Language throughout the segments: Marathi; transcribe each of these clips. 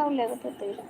മനസ്സാവില്ല അത് പ്രത്യേകം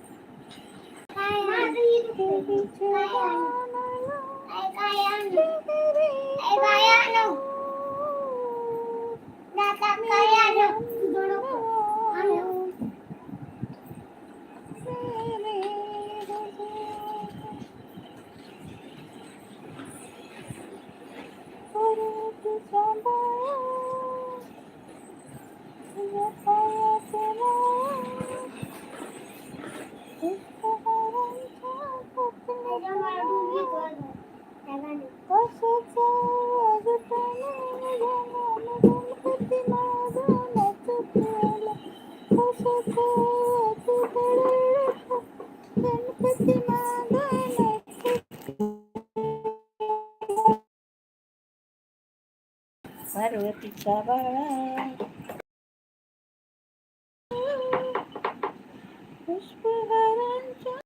पार्वतीचा बाळा. पुष्पहारांच्या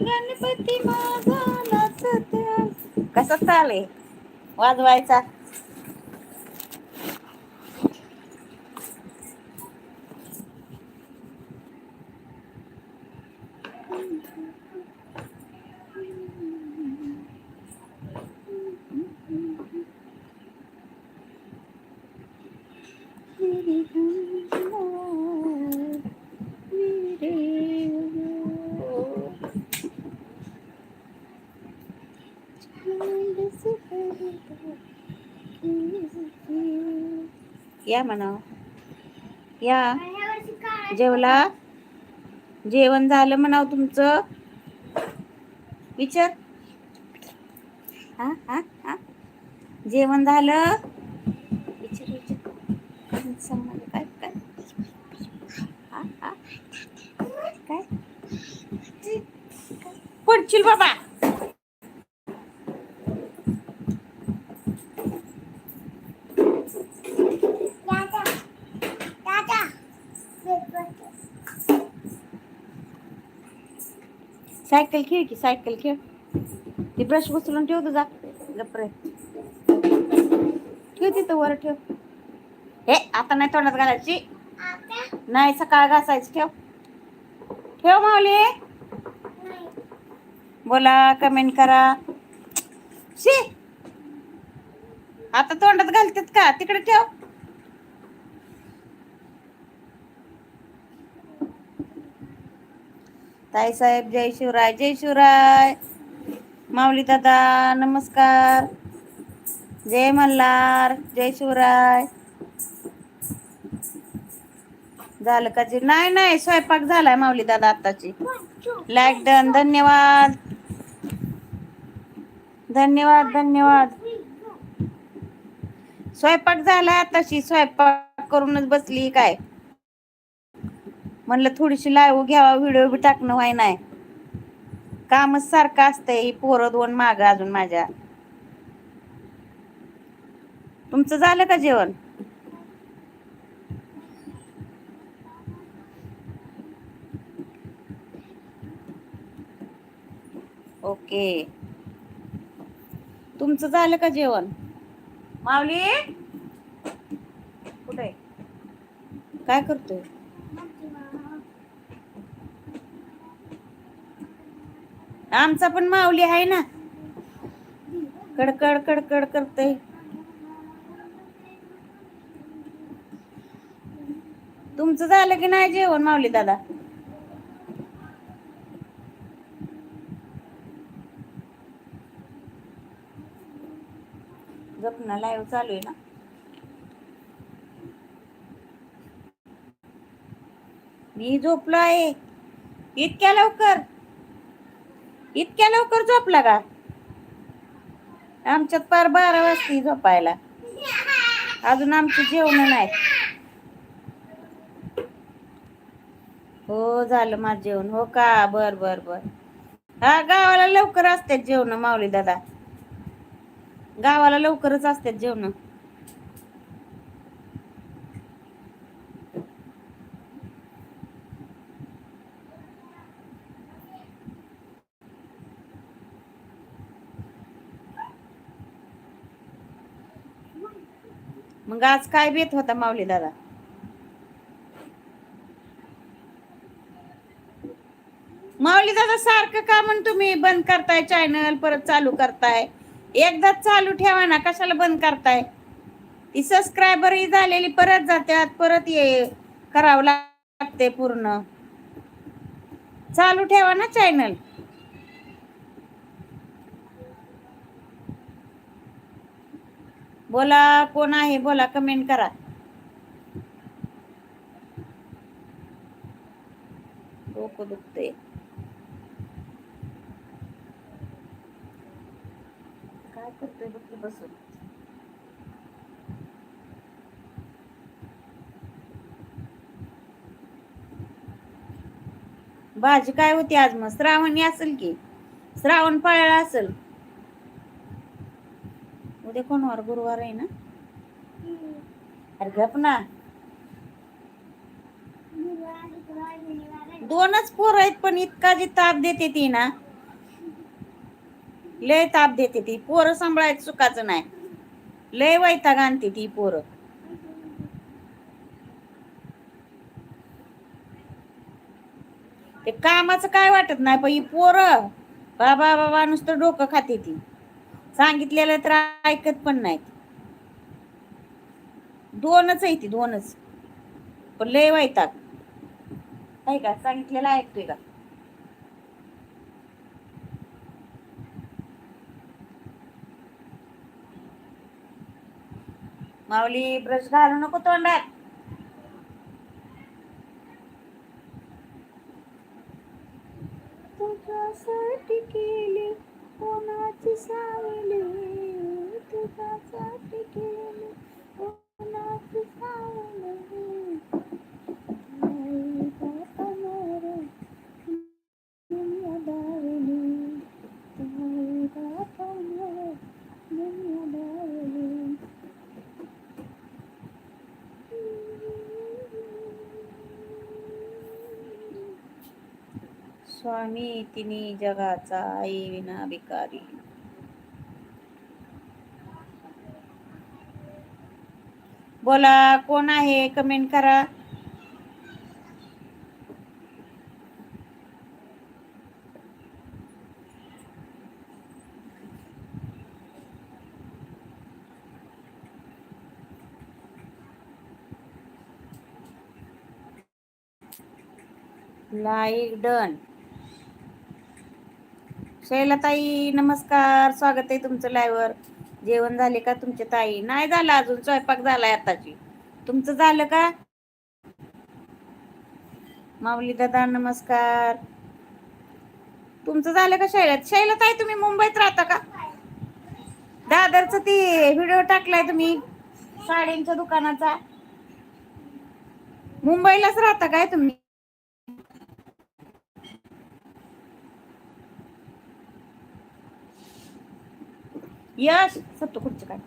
गणपती झाला. माझा नाचत कसा चाले वाजवायचा. या म्हणा या. जेवला? जेवण झालं म्हणाव तुमचं. विचार. हा हा हा. जेवण झालं? विचार विचार. काय सांग काय काय? हा हा. काय? पडशील बाबा दादा दादा वेट बघ. सायकल खेळ की सायकल खेळ. ती ब्रश उचलून ठेव तुझा. गप्रे ठेव तिथं वर ठेव. हे आता नाही तोंडात घालायची. नाही सकाळ घासायची ठेव. ठेव माऊली. बोला कमेंट करा. शी. आता तोंडात घालतात का? तिकडे ठेव. ताई साहेब जय शिवराय जय शिवराय. माऊली दादा नमस्कार. जय मल्हार जय शिवराय. झालं का जी नाही नाही स्वयंपाक झालाय माऊली दादा आताची लाईक डन धन्यवाद. धन्यवाद धन्यवाद. स्वयंपाक झालाय आताशी स्वयंपाक करूनच बसली काय? म्हणलं थोडीशी लाईव्ह घ्यावा व्हिडिओ बी टाकणं व्हाय नाही कामच सारखं असतंय ही पोरं दोन माग अजून माझ्या. तुमचं झालं का जेवण? ओके. तुमचं झालं का जेवण? माऊली? कुठे? काय करतोय? आमचा पण माऊली आहे ना. कडकड कडकड करते तुमचं झालं की नाही जेवण माऊली दादा? जपना लाईव्ह चालू आहे ना. मी झोपलो आहे. इतक्या लवकर. इतक्या लवकर झोपला का? आमच्यात पार बारा वाजता झोपायला. अजून आमची जेवण नाही. हो झालं माझं जेवण. हो का? बर बर बर. हा गावाला लवकर असतात जेवण माऊली दादा. गावाला लवकरच असतात जेवण. मग आज काय बेत होता माऊली दादा? माऊली दादा सारखं का म्हण तुम्ही बंद करताय चॅनल परत चालू करताय? एकदाच चालू ठेवा ना कशाला बंद करताय? ती सबस्क्रायबर ही झालेली परत जात्यात परत ये करावं लागते पूर्ण. चालू ठेवा ना चॅनल बोला कोण आहे? बोला कमेंट करा. डोकं दुखते काय करतोय बघ बसून. भाजी काय होती आज मग? श्रावणी असेल की? श्रावण पाळला असेल. उद्या कोणवार गुरुवार आहे ना? अरे गप ना. दोनच पोर आहेत पण इतका जी ताप देते ती ना. लय ताप देते ती. पोरं सांभाळायचं सुखाचं नाही. लय वैताग आणते ती पोरं. ते कामाचं काय वाटत नाही पण ही पोरं बाबा बाबा नुसतं डोकं खाते ती. सांगितलेलं तर ऐकत पण नाहीत. दोनच आहे ती दोनच. पण लय वैताग. आहे का? सांगितलेलं ऐकतोय का? माऊली ब्रश घालू नको तोंडात. तुझ्यासाठी केली कोणाची सावली तुझ्यासाठी केली कोणाची सावली आई बाबा मोरे, दुनिया दावली आई बाबा मोरे, दुनिया दावली स्वामी तिनी जगाचा आई विना भिकारी. बोला कोण आहे? कमेंट करा. लाईक डन शैलाताई नमस्कार. स्वागत आहे तुमचं लाईव्हवर जेवण झाले का तुमचे ताई? नाही झालं अजून. स्वयंपाक झालाय आताची. तुमचं झालं का? माऊली दादा नमस्कार. तुमचं झालं का शैलात? शैलाताई तुम्ही मुंबईत राहता का? दादरचं ती व्हिडिओ टाकलाय तुम्ही. साड्यांच्या दुकानाचा. मुंबईलाच राहता काय तुम्ही? यश सत्तू खुर्ची काढ.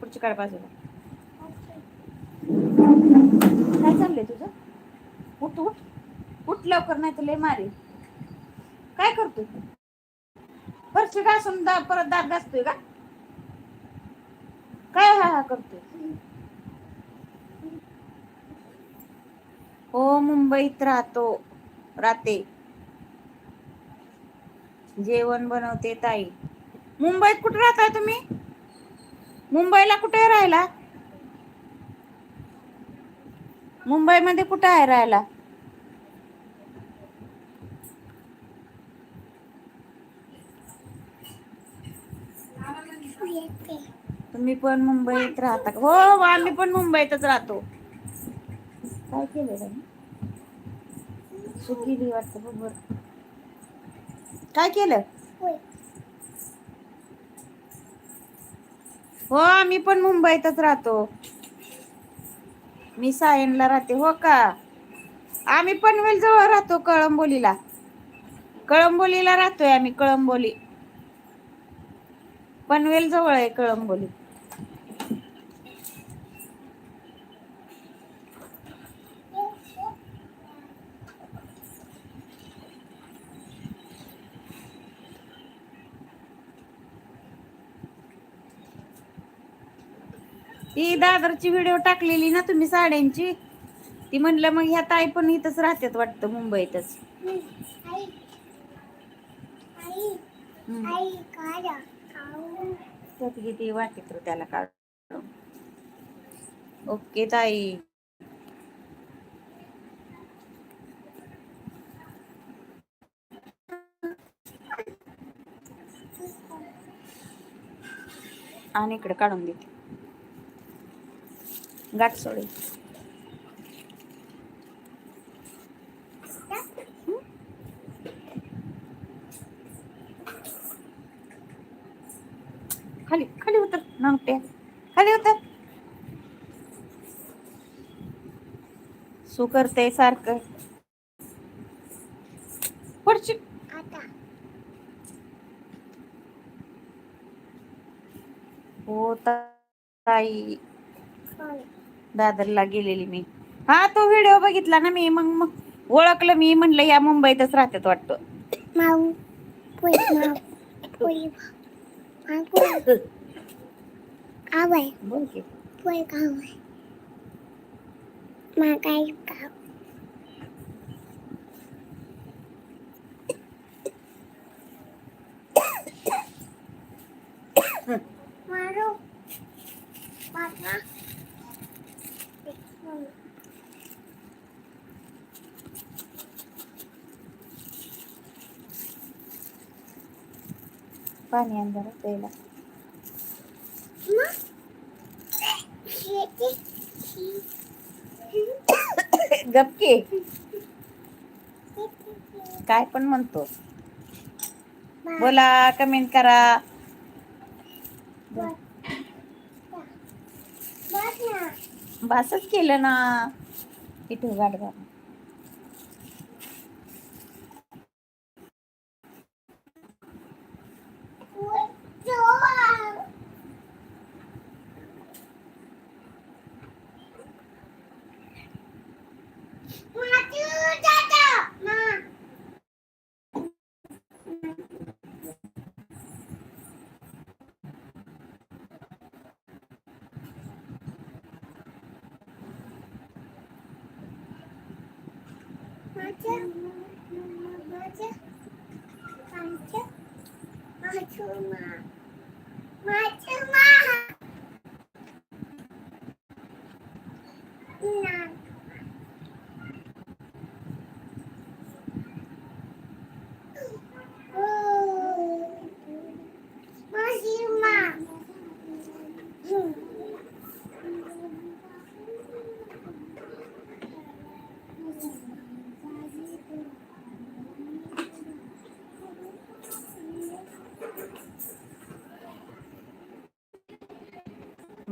खुर्ची काढ बाजूला. काय चाललंय तुझं? उठ उठ. उठ लवकर नाही तर लय मारे काय करतोय? फरशी घासून दा परत दात घासतोय का? काय हा हा करतोय? हो मुंबईत राहतो. राहते. जेवण बनवते ताई. मुंबईत कुठे राहताय तुम्ही? मुंबईला कुठे राहिला मुंबईमध्ये कुठे आहे राहायला? तुम्ही पण मुंबईत राहता हो, हो आम्ही पण मुंबईतच राहतो. काय केलं सुकी वाटतं बरोबर काय केलं? हो आम्ही पण मुंबईतच राहतो. मी सायनला राहते हो का? आम्ही पनवेल जवळ राहतो कळंबोलीला. कळंबोलीला राहतोय आम्ही कळंबोली. पनवेल जवळ आहे कळंबोली. ती दादरची व्हिडिओ टाकलेली ना तुम्ही साड्यांची. ती म्हणलं मग ह्या ताई पण इथंच राहतात वाटतं मुंबईतच. किती त्याला काढ ओके ताई. आणि इकडे काढून देते. गाठ सोडे खाली खाली उतर नंगटे खाली उतर सू करते सारखं पडची आता हो ताई दादरला गेलेली मी. हा तो व्हिडिओ बघितला ना मी मग मग ओळखलं मी म्हणलं या मुंबईतच राहतात वाटतं. माऊ पुई माऊ पुई माऊ. आवय. बोल की. पुई पाणी अंधार प्यायला. गपके काय पण म्हणतो. बोला कमेंट करा. बासच केलं ना. इथं गाठ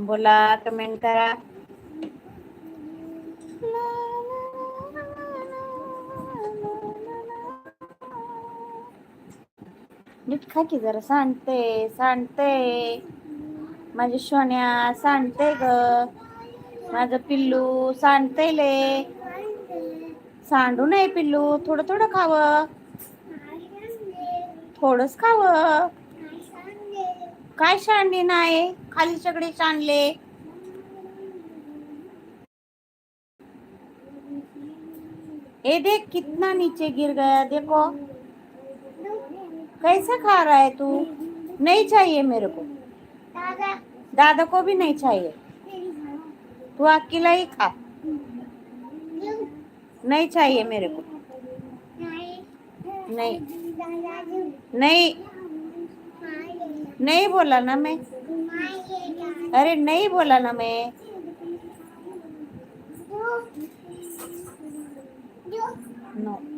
बोला कमेंट करा. नीट खा की जरा सांडते सांडते. माझी सोन्या सांडते ग. माझं पिल्लू सांडते ले. सांडू नये पिल्लू थोडं थोडं खावं. थोडंच खावं. काय सांडली नाही खाली सगळे सांडले. ए देख कितना नीचे गिर गया देखो. कैसा खा रहा है तू? नहीं चाहिए मेरे को। दादा। दादा को भी नहीं चाहिए। तू अकेला ही खा। नहीं चाहिए मेरे को। नहीं। नहीं। नहीं बोला ना मैं अरे नहीं बोला ना मैं नो no.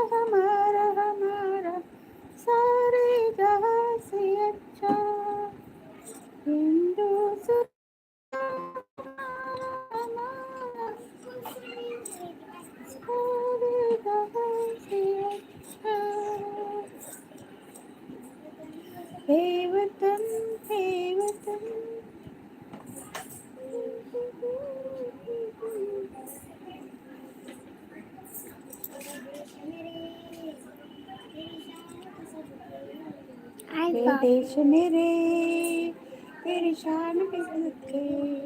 உலகமா नक्श मेरे परेशान के तेरी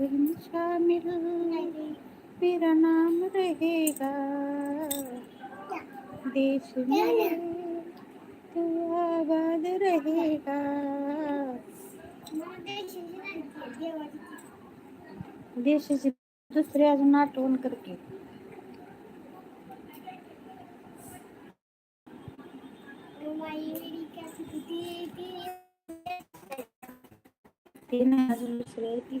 में शामिल मेरा नाम रहेगा। देश में तू आबाद रहेगा। देशाची दुसरी अजून आठवण करके। ते नाही अजून दुसरी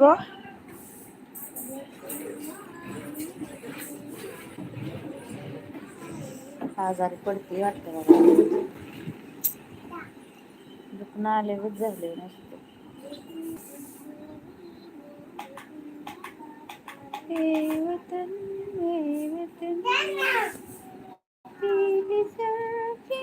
ग आजारी पडते वाटतं मला. दुखणं आलेच झाले नसते. हे वतन हे वतन. तेरी साथी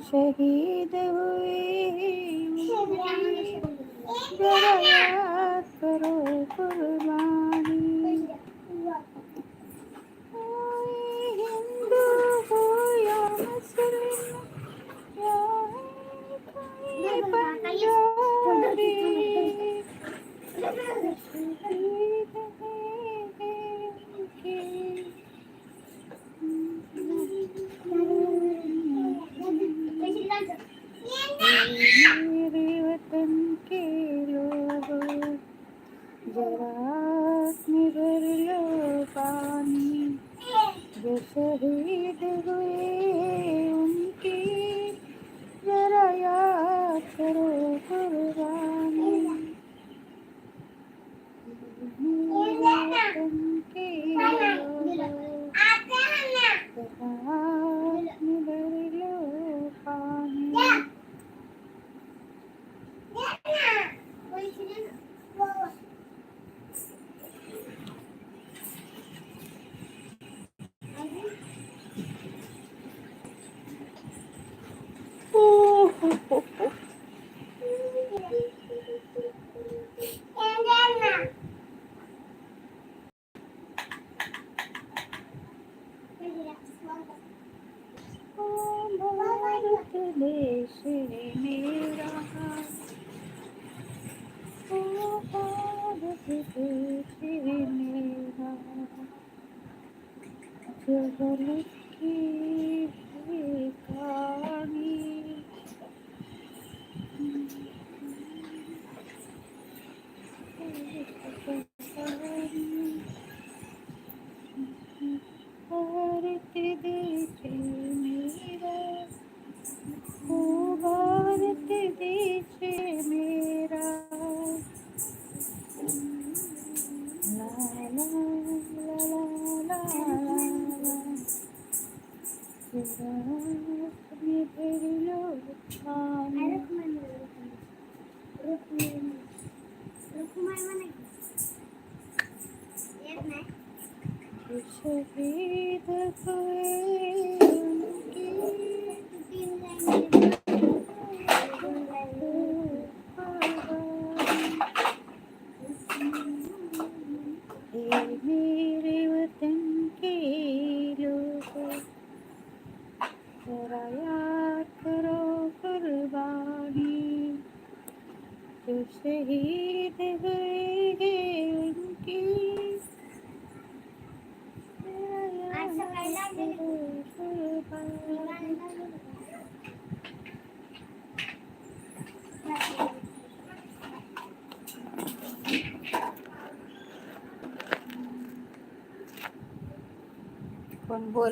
शहीद